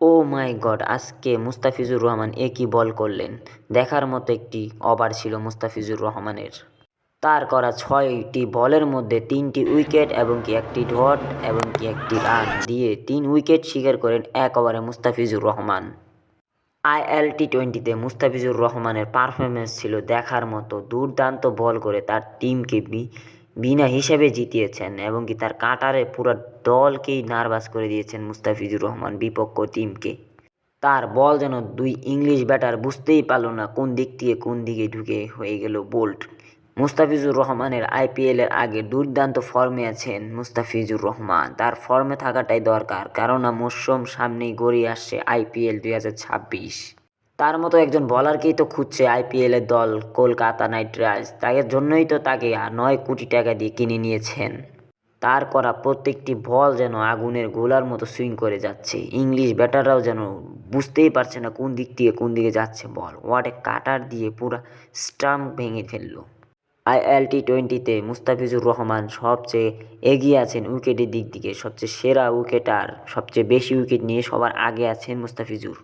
ও মাই god, আজকে মুস্তাফিজুর রহমান একই বল করলেন? দেখার মতো একটি ওভার ছিল মুস্তাফিজুর রহমানের। তার করা ছয়টি বলের মধ্যে তিনটি উইকেট এবং কি একটি ডট এবং কি একটি রান দিয়ে তিন উইকেট শিকার করেন এক ওভারে মুস্তাফিজুর রহমান। আইএল টি টোয়েন্টিতে মুস্তাফিজুর রহমানের পারফরমেন্স ছিল দেখার মতো দুর্দান্ত বল করে তার টিমকে বিনা হিসেবে জিতিয়েছেন এবং কি তার কাটারে পুরো দলকেই নার্ভাস করে দিয়েছেন মুস্তাফিজুর রহমান বিপক্ষ টিমকে। তার বল যেন দুই ইংলিশ ব্যাটার বুঝতেই পারল না কোন দিক থেকে কোন দিকে ঢুকে হয়ে গেল বোল্ট। মুস্তাফিজুর রহমানের আইপিএলের আগে দুর্দান্ত ফর্মে আছেন মুস্তাফিজুর রহমান। তার ফর্মে থাকাটাই দরকার, কেননা মরশুম সামনেই গড়িয়ে আসছে আইপিএল দুই হাজার ছাব্বিশ। তার মতো একজন বলারকেই তো খুঁজছে আইপিএলের দল, কলকাতা নাইট রাইডার্স। তার জন্যই তো তাকে নয় কোটি টাকা দিয়ে কিনে নিয়েছেন। তার করা প্রত্যেকটি বল যেন আগুনের গোলার মতো সুইং করে যাচ্ছে। ইংলিশ ব্যাটাররাও যেন বুঝতেই পারছে না কোন দিক থেকে কোন দিকে যাচ্ছে বল ওয়াটে কাটার দিয়ে পুরো স্টাম্প ভেঙে ফেলল। আইএল টি টোয়েন্টিতে মুস্তাফিজুর রহমান সবচেয়ে এগিয়ে আছেন উইকেটের দিক থেকে সবচেয়ে সেরা উইকেটার সবচেয়ে বেশি উইকেট নিয়ে সবার আগে আছেন মুস্তাফিজুর।